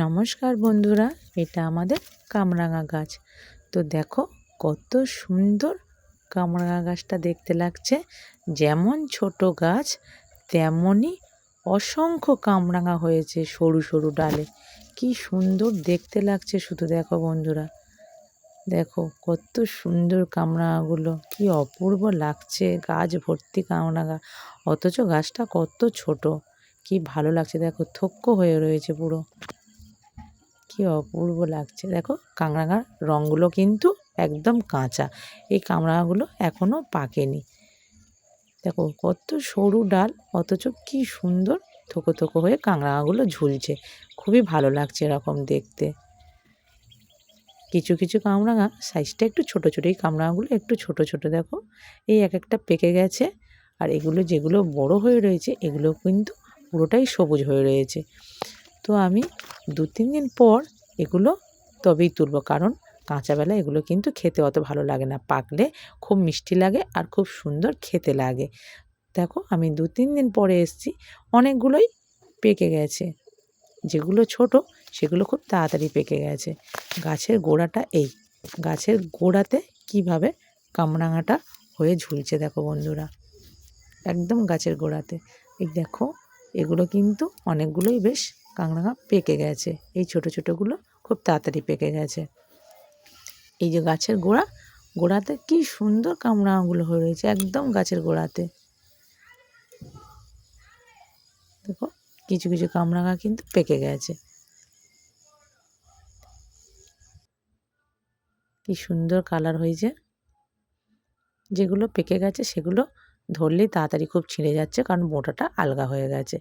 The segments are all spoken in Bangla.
নমস্কার বন্ধুরা, এটা আমাদের কামরাঙা গাছ। তো দেখো কত সুন্দর কামরাঙা গাছটা দেখতে লাগছে। যেমন ছোট গাছ, তেমনই অসংখ্য কামরাঙা হয়েছে সরু সরু ডালে। কি সুন্দর দেখতে লাগছে শুধু দেখো বন্ধুরা। দেখো কত সুন্দর কামরাঙাগুলো, কি অপূর্ব লাগছে গাছ ভর্তি কামরাঙা। অথচ গাছটা কত ছোট, কি ভালো লাগছে দেখো, থক্ক হয়ে রয়েছে পুরো। কি অপূর্ব লাগছে। দেখো কাঁকড়াঙার রঙগুলো কিন্তু একদম কাঁচা। এই কাঁকড়াগুলো এখনও পাকেনি। দেখো, কত সরু ডাল, অথচ কি সুন্দর থোকো থোকো হয়ে কাঁকড়াগুলো ঝুলছে। খুবই ভালো লাগছে এরকম দেখতে। কিছু কিছু কামরাঙা সাইজটা একটু ছোট ছোট, এই কামরাঙাগুলো একটু ছোট ছোট। দেখো, এই এক একটা পেকে গেছে। আর এগুলো যেগুলো বড় হয়ে রয়েছে, এগুলো কিন্তু পুরোটাই সবুজ হয়ে রয়েছে। তো আমি দু, তিন দিন পর এগুলো তবেই তুলব। কারণ কাঁচাবেলা এগুলো কিন্তু খেতে অত ভালো লাগে না। পাকলে খুব মিষ্টি লাগে আর খুব সুন্দর খেতে লাগে। দেখো আমি দু, তিন দিন পরে এসছি, অনেকগুলোই পেকে গেছে। যেগুলো ছোট সেগুলো খুব তাড়াতাড়ি পেকে গেছে। গাছের গোড়াটা এই, গাছের গোড়াতে কীভাবে কামরাঙাটা হয়ে ঝুলছে দেখো বন্ধুরা। একদম গাছের গোড়াতে। এই দেখো, এগুলো কিন্তু অনেকগুলোই বেশ কাঁকড়াঙা পেকে গেছে। এই ছোট ছোটোগুলো খুব তাড়াতাড়ি পেকে গেছে। এই যে গাছের গোড়া, গোড়াতে কি সুন্দর কামড়াগুলো হয়ে রয়েছে একদম গাছের গোড়াতে। দেখো, কিছু কিছু কামরাঙা কিন্তু পেকে গেছে। কি সুন্দর কালার হয়েছে। যেগুলো পেকে গেছে সেগুলো ধরলেই তাড়াতাড়ি খুব ছিঁড়ে যাচ্ছে কারণ মোটাটা আলগা হয়ে গেছে।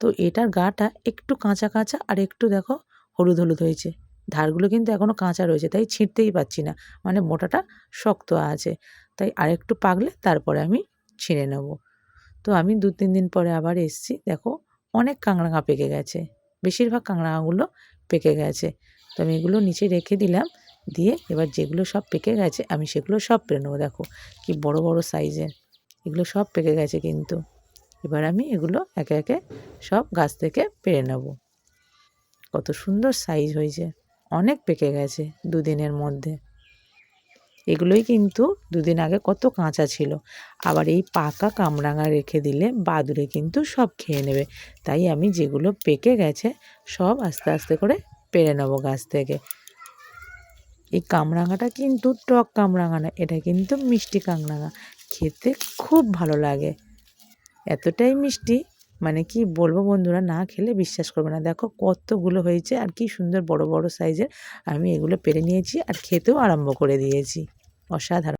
তো এটার গাটা একটু কাঁচা কাঁচা আর একটু দেখো হলুদ হলুদ হয়েছে। ধারগুলো কিন্তু এখনও কাঁচা রয়েছে, তাই ছিঁড়তেই পাচ্ছি না। মানে মোটাটা শক্ত আছে। তাই আরেকটু পাকলে তারপরে আমি ছিঁড়ে নেব। তো আমি দু তিন দিন পরে আবার এসছি, দেখো অনেক কাঁকড়াঙা পেকে গেছে। বেশিরভাগ কাঁকড়াঙাগুলো পেকে গেছে। তো আমি এগুলো নিচে রেখে দিলাম, দিয়ে এবার যেগুলো সব পেকে গেছে আমি সেগুলো সব পেরে নেব। দেখো কি বড় বড় সাইজের। এগুলো সব পেকে গেছে কিন্তু। এবার আমি এগুলো একে একে সব গাছ থেকে পেরে নেব। কত সুন্দর সাইজ হয়েছে। অনেক পেকে গেছে দুদিনের মধ্যে। এগুলোই কিন্তু দুদিন আগে কত কাঁচা ছিল। আবার এই পাকা কামরাঙা রেখে দিলে বাদুরে কিন্তু সব খেয়ে নেবে। তাই আমি যেগুলো পেকে গেছে সব আস্তে আস্তে করে পেরে নেব গাছ থেকে। এই কামরাঙাটা কিন্তু টক কামরাঙা না, এটা কিন্তু মিষ্টি কামরাঙা। খেতে খুব ভালো লাগে। এতটাই মিষ্টি মানে কি বলব বন্ধুরা, না খেলে বিশ্বাস করবে না। দেখো কতগুলো হয়েছে আর কি সুন্দর বড় বড় সাইজের আমি এগুলো পেরে নিয়েছি আর খেতেও আরম্ভ করে দিয়েছি। অসাধারণ।